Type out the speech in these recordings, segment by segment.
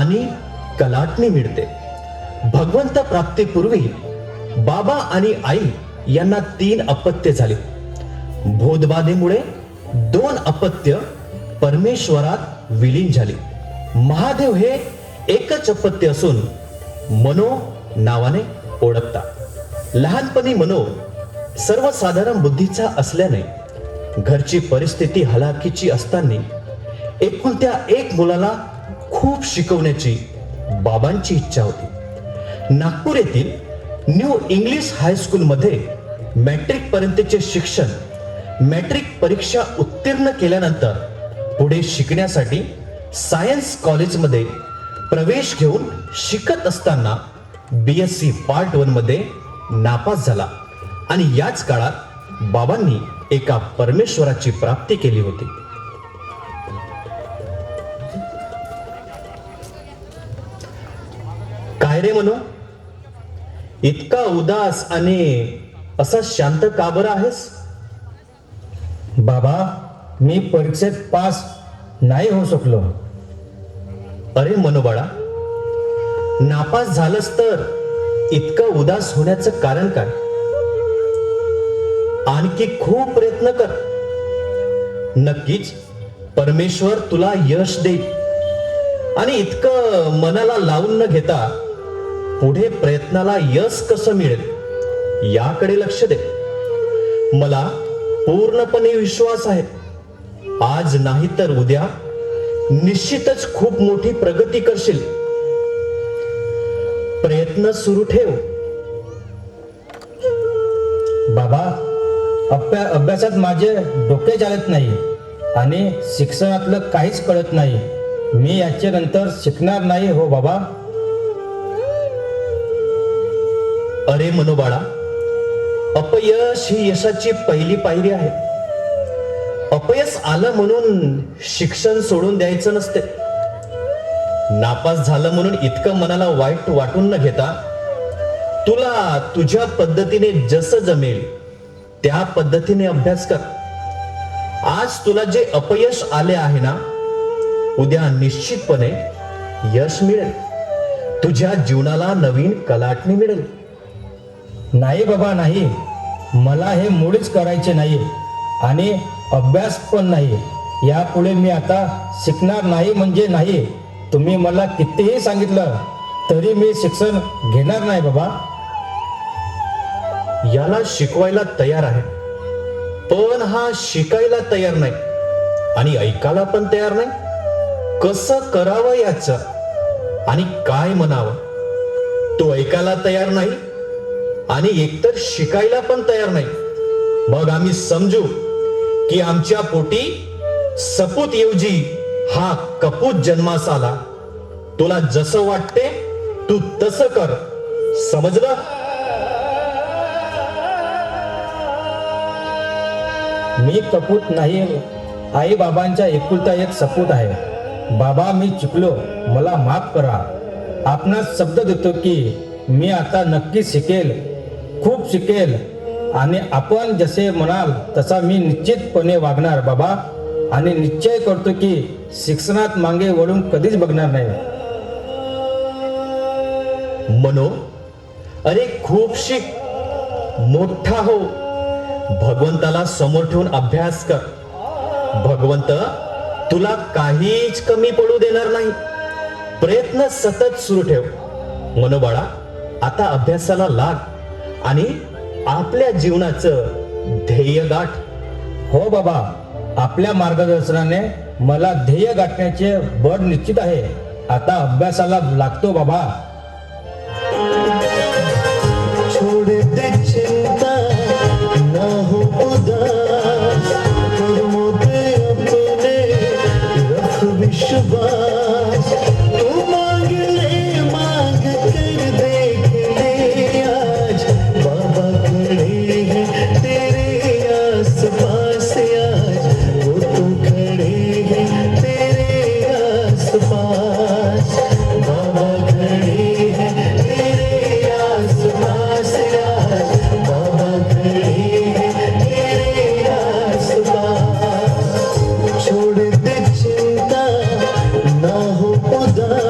आणि कलाटणी मिळते. भगवंत प्राप्तीपूर्वी बाबा आणि आई यांना तीन अपत्य झाली. बोधबाधेमुळे दोन अपत्य परमेश्वरात विलीन झाली. महादेव हे एकच अपत्य असून मनो नावाने ओळखतात. लहानपणी मनो सर्वसाधारण बुद्धीचा असल्याने घरची परिस्थिती हलाखीची असताना एकुलत्या एक मुलाला खूप शिकवण्याची बाबांची इच्छा होती. नागपूर येथील न्यू इंग्लिश हायस्कूलमध्ये मॅट्रिक पर्यंतचे शिक्षण मॅट्रिक परीक्षा उत्तीर्ण केल्यानंतर पुढे शिकण्यासाठी सायन्स कॉलेजमध्ये प्रवेश घेऊन शिकत असताना बी एस सी पार्ट वनमध्ये नापास झाला आणि याच काळात बाबांनी एका परमेश्वराची प्राप्ती केली होती. काय रे म्हणू इतका उदास आणि असा शांत का बरं आहेस? बाबा मी परीक्षेत पास नाही होऊ शकलो. अरे मनोबाळा नापास झालंस तर इतकं उदास होण्याचं कारण काय? आणखी खूप प्रयत्न कर. नक्कीच परमेश्वर तुला यश देईल. आणि इतकं मनाला लावून न घेता पुढे प्रयत्नाला यश कसं मिळेल याकडे लक्ष दे. मला पूर्णपणे विश्वास आहे. आज नाही तर उद्या निश्चितच खूप मोठी प्रगती करशील. प्रयत्न सुरू ठेव. बाबा अभ्यासात माझे डोके चालत नाही आणि शिक्षणातलं काहीच कळत नाही. मी याच्या नंतर शिकणार नाही हो बाबा. अरे मनोबाळा अपयश ही यशाची पहिली पायरी आहे. अपयश आलं म्हणून शिक्षण सोडून द्यायचं नसते. नापास झालं म्हणून इतकं मनाला वाईट वाटून न घेता तुला तुझ्या पद्धतीने जसं जमेल त्या पद्धतीने अभ्यास कर. आज तुला जे अपयश आले आहे ना उद्या निश्चितपणे यश मिळेल. तुझ्या जीवनाला नवीन कलाटणी मिळेल. नाही बाबा नाही. मला हे मुळीच करायचे नाही आणि अभ्यास पण नाही. यापुढे मी आता शिकणार नाही म्हणजे नाही. तुम्ही मला कितीही सांगितलं तरी मी शिक्षण घेणार नाही बाबा. याला शिकवायला तयार आहे. पण हा शिकायला तयार नाही. आणि ऐकायला पण तयार नाही. कसं करावं याच? आणि काय म्हणावं? तो ऐकायला तयार नाही आणि एकतर शिकायला पण तयार नाही. मग आम्ही समजू की आमच्या पोटी सपूत ऐवजी हा कपूत जन्मास आला. तुला जसं वाटते तू तसं कर. समजलं? मी कपूत नाही आई बाबांच्या एकुलता एक सपूत आहे. बाबा मी चुकलो. मला माफ करा. आपणास शब्द देतो की मी आता नक्की शिकेल. खूप शिकेल. आणि आपण जसे म्हणाल तसा मी निश्चितपणे वागणार बाबा. आणि निश्चय करतो की शिक्षणात मागे वळून कधीच बघणार नाही. मनो अरे खूप शिक. मोठा हो. भगवंताला समोर ठेवून अभ्यास कर. भगवंत तुला काहीच कमी पडू देणार नाही. प्रयत्न सतत सुरू ठेव. मनोबाळा आता अभ्यासाला लाग. आणि आपल्या जीवनाचं ध्येय गाठ. हो बाबा आपल्या मार्गदर्शनाने मला ध्येय गाठण्याचे बळ निश्चित आहे. आता अभ्यासाला लागतो बाबा. पास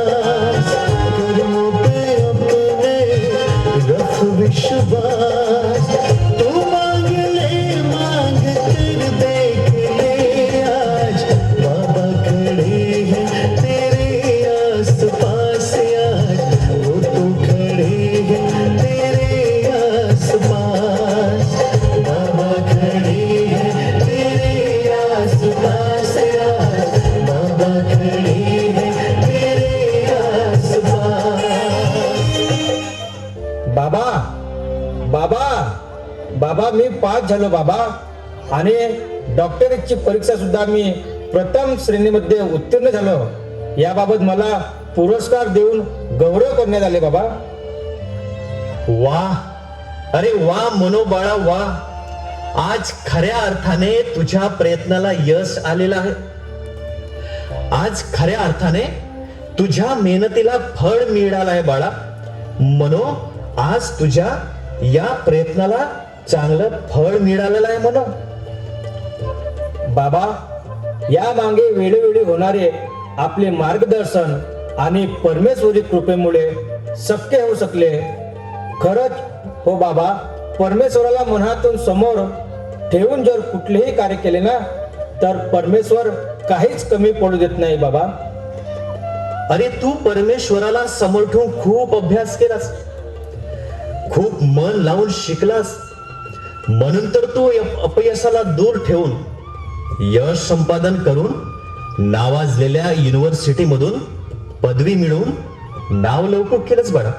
छोड़ मी पास झालो बाबा. आणि डॉक्टरेटची परीक्षा सुद्धा मी प्रथम श्रेणीमध्ये उत्तीर्ण झालो. याबाबत मला पुरस्कार देऊन गौरव करण्यात आले बाबा. वा अरे वा मनोबाळा वा आज खऱ्या अर्थाने तुझ्या प्रयत्नाला यश आलेलं आहे. आज खऱ्या अर्थाने तुझ्या मेहनतीला फळ मिळालं आहे बाळा. मनो आज तुझ्या या प्रयत्नाला चांगलं फळ मिळालेलं आहे म्हणून. बाबा या मागे वेळोवेळी होणारे आपले मार्गदर्शन आणि परमेश्वरी कृपेमुळे शक्य होऊ शकले. खरंच हो बाबा परमेश्वराला मनातून समोर ठेवून जर कुठलेही कार्य केले ना तर परमेश्वर काहीच कमी पडू देत नाही बाबा. अरे तू परमेश्वराला समोर ठेवून खूप अभ्यास केलास. खूप मन लावून शिकलास. म्हणून तर तो अपयशाला दूर ठेवून यश संपादन करून नावाजलेल्या युनिव्हर्सिटीमधून पदवी मिळवून नाव लवकर केलंच बडा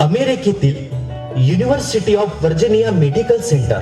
अमेरिकेतील university of Virginia medical center